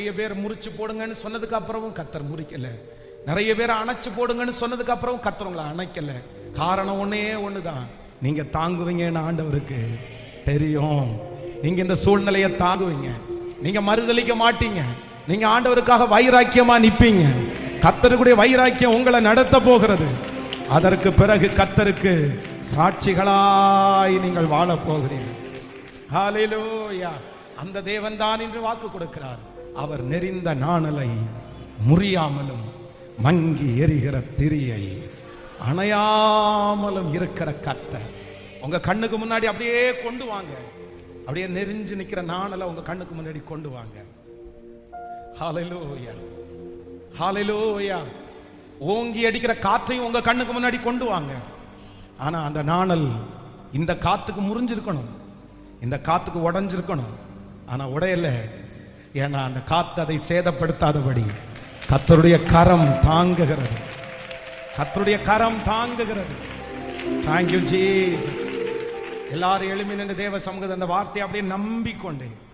நிறைய பேர் முறிச்சு போடுங்கன்னு சொன்னதுக்கு அப்புறமும் கத்தர் முறிக்கல. நிறைய பேர் அணைச்சு போடுங்கன்னு சொன்னதுக்கு அப்புறம் கத்தரவங்களை அணைக்கல. காரணம் ஒன்னே ஒண்ணுதான். நீங்க தாங்குவீங்கன்னு ஆண்டவருக்கு தெரியும். நீங்க இந்த சூழ்நிலையை தாங்குவீங்க. நீங்க மறுதலிக்க மாட்டீங்க. நீங்க ஆண்டவருக்காக வைராக்கியமா நிப்பீங்க. கத்தருக்குடைய வைராக்கியம் உங்களை நடத்த போகிறது. அதற்கு பிறகு கத்தருக்கு சாட்சிகளாய் நீங்கள் வாழ போகிறீர்கள். அந்த தேவன் தான் என்று வாக்கு கொடுக்கிறார். அவர் நெறிந்த நாணலை முறியாமலும் மங்கி எரிகிற திரியை அணையாமலும் இருக்கிற கத்தை. உங்க கண்ணுக்கு முன்னாடி அப்படியே கொண்டு வாங்க. அப்படியே நெறிஞ்சு நிக்கிற நாணலை உங்க கண்ணுக்கு முன்னாடி கொண்டு வாங்க. ஹalleluya ஹalleluya ஓங்கி அடிக்கிற காற்றையும் உங்க கண்ணுக்கு முன்னாடி கொண்டு வாங்க. ஆனா அந்த நாணல் இந்த காத்துக்கு முறிஞ்சிருக்கணும். இந்த காத்துக்கு உடஞ்சிருக்கணும். ஆனா உடையலை. ஏன்னா அந்த காத்து அதை சேதப்படுத்தாதபடி கத்தருடைய கரம் தாங்குகிறது. கத்தருடைய கரம் தாங்குகிறது. தேங்க்யூ ஜீ எல்லாரும் எழுமி நின்று தேவ சமூகத்தை அந்த வார்த்தையை அப்படியே நம்பிக்கொண்டேன் கொண்டு